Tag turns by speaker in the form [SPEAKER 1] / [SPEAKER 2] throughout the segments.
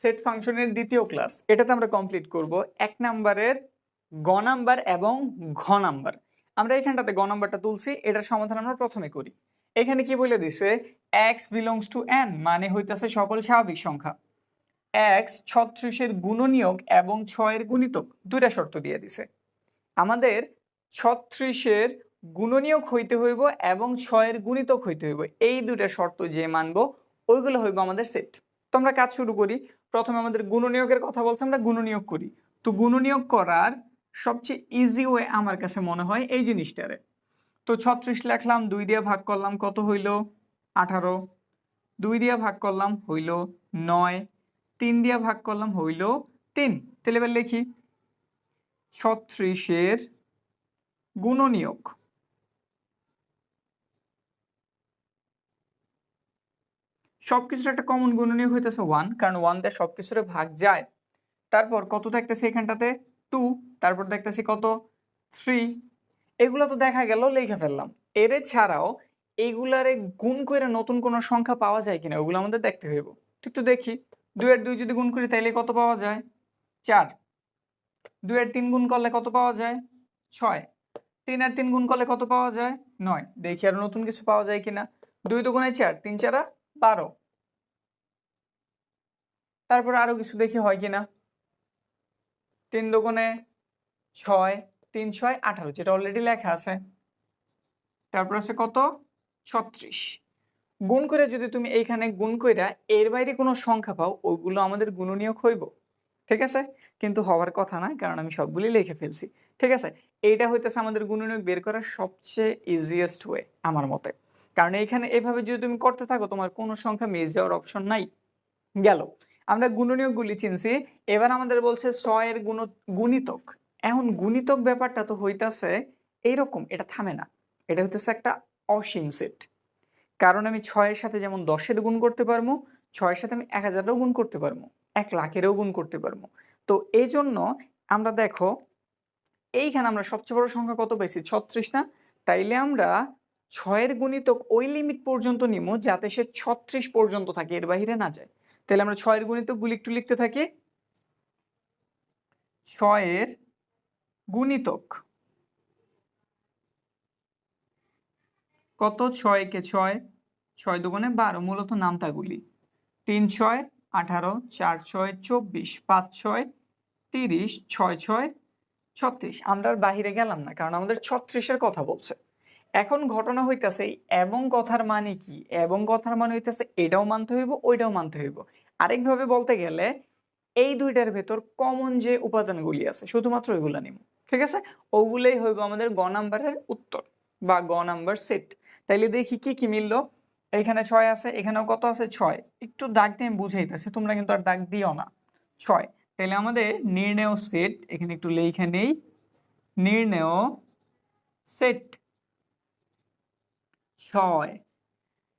[SPEAKER 1] Set ফাংশনের দ্বিতীয় class এটাতে আমরা কমপ্লিট করব এক নাম্বারের গ নাম্বার এবং ঘ নাম্বার। আমরা এখানটাতে গ নাম্বারটা তুলছি, এটার সমাধান আমরা প্রথমে করি। এখানে কি বলে দিছে? এক্স বিলংস টু এন মানে হইতাছে সকল স্বাভাবিক সংখ্যা। এক্স ছত্রিশের গুণনীয়ক এবং ছয়ের গুণিতক, দুইটা শর্ত দিয়ে দিছে। আমাদের ছত্রিশের গুণনীয়ক হইতে হইব এবং ছয়ের গুণিতক হইতে হইব, এই দুইটা শর্ত যে মানব, ওইগুলো হইব আমাদের সেট তো আমরা কাজ শুরু করি প্রথমে আমাদের গুণনীয়কের কথা বলছে, আমরা গুণনীয়ক করি। তো গুণনীয়ক করার সবচেয়ে ইজি ওয়ে আমার কাছে মনে হয় এই জিনিসটারে। তো ছত্রিশ লেখলাম, দুই দিয়ে ভাগ করলাম, কত হইল? আঠারো। দুই দিয়ে ভাগ করলাম, হইল নয়। তিন দিয়ে ভাগ করলাম, হইল তিন। তাহলে এবার লিখি। ছত্রিশের গুণনীয়ক। সবকিছুর একটা কমন গুণনীয়ক হইতেছে ওয়ান কারণ ওয়ান দিয়ে সবকিছুর ভাগ যায়। তারপর কত দেখতেছি এখানটাতে? টু তারপর দেখতেছি কত? থ্রি এগুলো তো দেখা গেল, লিখে ফেললাম। এর ছাড়াও এইগুলারে গুণ করে নতুন কোনো সংখ্যা পাওয়া যায় কিনা, ওগুলো আমাদের দেখতে হইব। তো একটু দেখি। দুই আর দুই যদি গুণ করি, তাইলে কত পাওয়া যায়? চার। দুই আর তিন গুণ করলে কত পাওয়া যায়? ছয়। তিন আর তিন গুণ করলে কত পাওয়া যায়? নয়। দেখি আর নতুন কিছু পাওয়া যায় কিনা। দুই দুগুণে চার, তিন চারা বারো। তারপর আরও কিছু দেখি হয় কিনা? তিন দুগুণে ছয়, তিন ছয়, আঠারো, যেটা অলরেডি লেখা আছে। তারপর আছে কত? ছত্রিশ। গুণ করে যদি তুমি এইখানে গুণ কইরা এর বাইরে কোনো সংখ্যা পাও, ওইগুলো আমাদের গুণনীয়ক হইব। ঠিক আছে? কিন্তু হওয়ার কথা না, কারণ আমি সবগুলি লিখে ফেলছি। ঠিক আছে? এইটা হইতেছে আমাদের গুণনীয়ক বের করার সবচেয়ে ইজিয়েস্ট ওয়ে আমার মতে। কারণ এইখানে এভাবে যদি তুমি করতে থাকো, তোমার কোনো সংখ্যা মিস যাওয়ার অপশন নাই। গেল। আমরা গুণনীয়কগুলি চিনছি। এবার আমাদের বলছে ছয়ের গুণ, গুণিতক। এখন গুণিতক ব্যাপারটা তো হইতাছে এইরকম, এটা থামে না। এটা হইতেছে একটা অসীম সেট কারণ আমি ছয়ের সাথে যেমন দশের গুণ করতে পারব, ছয়ের সাথে আমি এক হাজারেরও গুণ করতে পারব, এক লাখেরও গুণ করতে পারব। তো এই জন্য আমরা দেখো, এইখানে আমরা সবচেয়ে বড় সংখ্যা কত পাইছি? ছত্রিশ না? তাইলে আমরা ছয়ের গুণিতক ওই লিমিট পর্যন্ত নিব যাতে সে ছত্রিশ পর্যন্ত থাকে, এর বাহিরে না যায়। তাহলে আমরা ছয়ের গুণিতক গুলি একটু লিখতে থাকি। ছয়ের গুণিতক। কত? ছয় কে ছয় ছয় দুগুণে বারো, মূলত নামতাগুলি তিন ছয়, আঠারো, চার ছয়, চব্বিশ, পাঁচ ছয়, তিরিশ, ছয় ছয়, ছত্রিশ। আমরা আর বাহিরে গেলাম না, কারণ আমাদের ছত্রিশের কথা বলছে। এখন ঘটনা হইতাছে, এবং কথার মানে কি? এবং কথার মানে হইতাছে, এটাও মানতে হইব, ওইটাও মানতে হইব। আরেকভাবে বলতে গেলে, এই দুইটার ভেতর কমন যে উপাদানগুলি আছে, শুধুমাত্র ওইগুলা নিব ঠিক আছে? ওগুলোই হইব আমাদের গ নাম্বারের উত্তর বা গ নাম্বার সেট তাইলে দেখি কি কি মিললো? এখানে ছয় আছে, এখানেও কত আছে? ছয়। একটু দাগ দিয়ে বুঝাইতেছি, তোমরা কিন্তু আর দাগ দিও না। ছয়। তাহলে আমাদের নির্ণেয় সেট এখানে একটু লেখে নেই। নির্ণেয় সেট ছয়।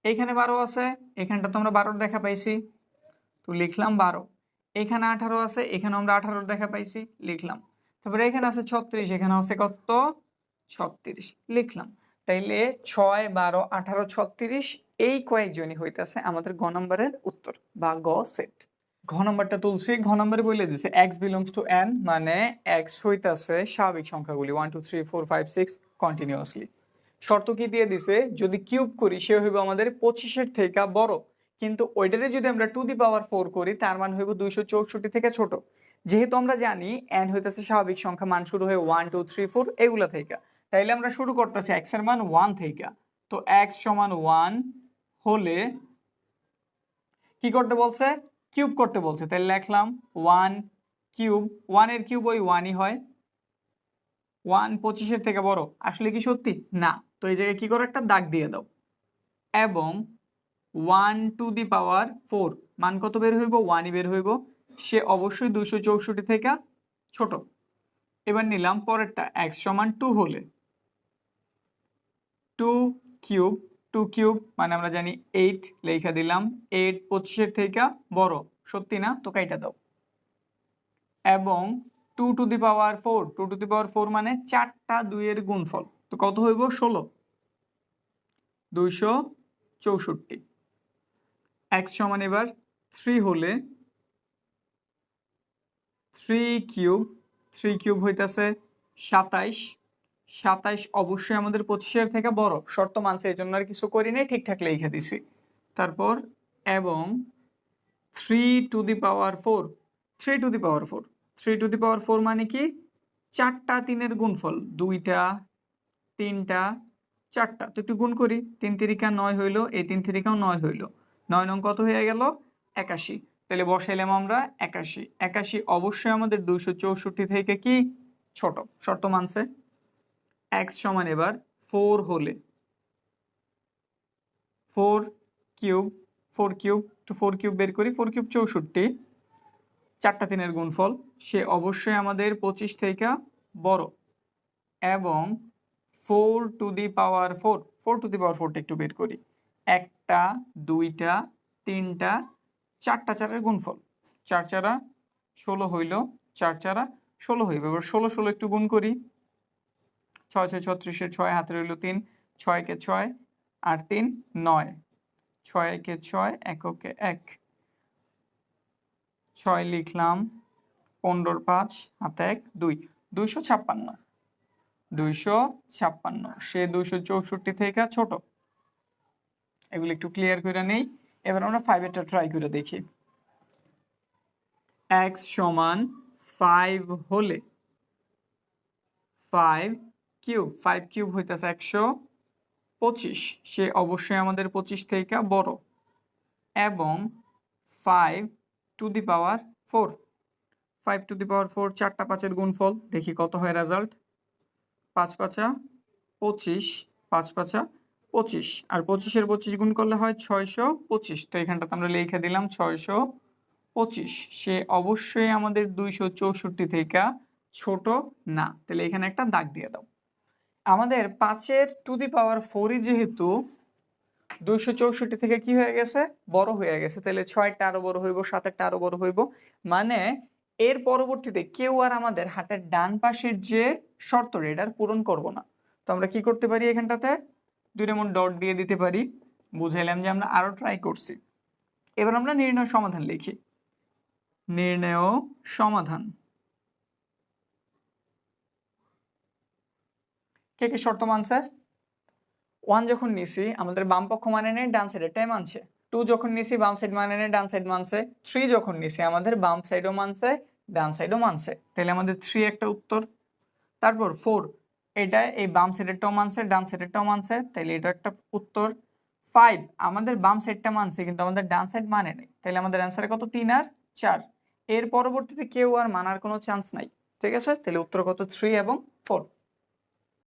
[SPEAKER 1] এখানে বারো আছে, এখানটা তোমরা বারোর দেখা পাইছি। তো লিখলাম বারো। এখানে আঠারো আছে, এখানে আমরা আঠারোর দেখা পাইছি, লিখলাম। তারপরে এখানে আছে ছত্রিশ, এখানে আছে কত? ছত্রিশ, লিখলাম। তাইলে ছয়, বারো, আঠারো, ছত্রিশ, এই কয়েকজনই হইতেছে আমাদের ঘ নম্বরের উত্তর বা গ সেট। ঘ নম্বরটা তুলছি, ঘ নম্বরে বলে দিছে এক্স বিলংস টু এন মানে এক্স হইতাছে স্বাভাবিক সংখ্যাগুলি one two three four five six continuously শর্ত কি দিয়ে দিছে? যদি কিউব করি, সে হইব আমাদের পঁচিশের থেকে বড়। কিন্তু ওইটারে যদি আমরা টু দি পাওয়ার ফোর করি, তার মান হইব দুইশো চৌষট্টি থেকে ছোট। যেহেতু আমরা জানি এন হইতেছে স্বাভাবিক সংখ্যা, মান শুরু হয় ওয়ান টু থ্রি ফোর এগুলা থেকে তাইলে আমরা শুরু করতেছি এক্সের মান ওয়ান থেকে তো এক্স সমান ওয়ান হলে কি করতে বলছে? কিউব করতে বলছে। তাহলে লিখলাম ওয়ান কিউব ওয়ানের কিউব ওই ওয়ানই হয়। ওয়ান পঁচিশের থেকে বড়। আসলে কি সত্যি? না। তো এই জায়গায় কি করো? একটা দাগ দিয়ে দাও। এবং one to the power four মান কত বের হইব? ওয়ানই বের হইব। সে অবশ্যই দুশো চৌষট্টি থেকে ছোট। এবার নিলাম পরেরটা। এক্স সমান টু হলে। টু কিউব টু কিউব মানে আমরা জানি এইট লেখা দিলাম। এইট পঁচিশের থেকে বড়। সত্যি না? তো কাইটা দাও। এবং two to the power four, two to the power four মানে চারটা দুইয়ের গুণফল। তো কত হইব? ষোলো। দুইশো চৌষট্টি। এক্স সমান এবার থ্রি হলে থ্রি কিউব থ্রি কিউব হইতাছে সাতাইশ। সাতাইশ অবশ্যই আমাদের পঁচিশের থেকে বড়। শর্ত মানছে, এই জন্য আর কিছু করি নাই, ঠিকঠাক লিখে দিছি। তারপর এবং three to the power four, three to the power four. Three to the power four মানে কি? চারটা তিনের গুণফল। দুইটা, তিনটা, চারটা। তো একটু গুণ করি। তিন তিরিকা নয় হইল, এই তিন তিরিকাও নয় হইল। নয় নং কত হয়ে গেল? একাশি। তাহলে বসাইলাম আমরা একাশি। একাশি অবশ্যই আমাদের দুইশো চৌষট্টি থেকে কি? ছোট। শর্ত মানছে। এক্স সমান এবার ফোর হলে। Four cube four cube to four cube বের করি। ফোর কিউব চৌষট্টি। চারটা তিনের গুণফল। সে অবশ্যই আমাদের পঁচিশ থেকে বড়। এবং four to the power four four to the power ফোরটা একটু বের করি। একটা, দুইটা, তিনটা, চারটা চারের গুণফল। চার চারা ষোলো হইল, চার চারা ষোলো হইবে। এবার ষোলো ষোলো একটু গুণ করি। ছয় ছয় ছত্রিশের ছয় হাতে রইল তিন ছয়কে ছয় আর তিন, নয়। ছয় একে ছয়, এককে এক। ছয় লিখলাম পনেরোর পাঁচ, হাতে এক, দুই, দুইশো ছাপ্পান্ন। দুইশো ছাপ্পান্ন। সে দুইশো চৌষট্টি থেকে ছোট। এগুলো একটু ক্লিয়ার করে নেই। এবার আমরা ফাইভেরটা ট্রাই করে দেখি। এক্স সমান ফাইভ হলে ফাইভ কিউব ফাইভ কিউব হইতেছে একশো পঁচিশ। সে অবশ্যই আমাদের পঁচিশ থেকে বড়। এবং five to the power four five to the power four চারটা পাঁচের গুণফল, দেখি কত হয় রেজাল্ট পাঁচ পাঁচা, পঁচিশ, পাঁচ পাঁচা, পঁচিশ। আর পঁচিশের পঁচিশ গুণ করলে হয় ছয়শো পঁচিশ। তো এখানটাতে আমরা লিখে দিলাম ছয়শো পঁচিশ। সে অবশ্যই আমাদের দুইশো চৌষট্টি থেকে ছোট না। তাহলে এখানে একটা দাগ দিয়ে দাও। আমাদের পাঁচের টু দি পাওয়ার ফোরই যেহেতু দুইশো চৌষট্টি থেকে কি হয়ে গেছে? বড় হয়ে গেছে। তাহলে ছয়টা আরও বড় হইব, সাতেরটা আরও বড় হইব। মানে এর পরবর্তীতে কেউ আর আমাদের হাতের ডান পাশের যে শর্ত এটার পূরণ করব না। তো আমরা কি করতে পারি এখানটাতে? দুই এমন ডট দিয়ে দিতে পারি। বুঝাইলাম যে আমরা আরও ট্রাই করছি। এবার আমরা নির্ণয় সমাধান লিখি। নির্ণয় সমাধান। কে কে শর্ত মানছে? ওয়ান যখন নিছি, আমাদের বাম পক্ষ মানে নেই, ডান সাইডেরটাই মানছে। টু যখন নিছি, বাম সাইড মানে নেই, ডান সাইড মানছে। থ্রি যখন নিছি, আমাদের বাম সাইডও মানছে। ডান সাইডও মানছে তাহলে আমাদের থ্রি একটা উত্তর। তারপর ফোর এটা এই বাম সাইডেরটাও মানছে ডান সাইডেরটাও মানছে তাহলে এটা একটা উত্তর। ফাইভ আমাদের বাম সাইডটা মানছে, কিন্তু আমাদের ডান সাইড মানে নেই। তাহলে আমাদের অ্যান্সারে কত? তিন আর চার। এর পরবর্তীতে কেউ আর মানার কোনো চান্স নাই। ঠিক আছে? তাহলে উত্তর কত? থ্রি এবং ফোর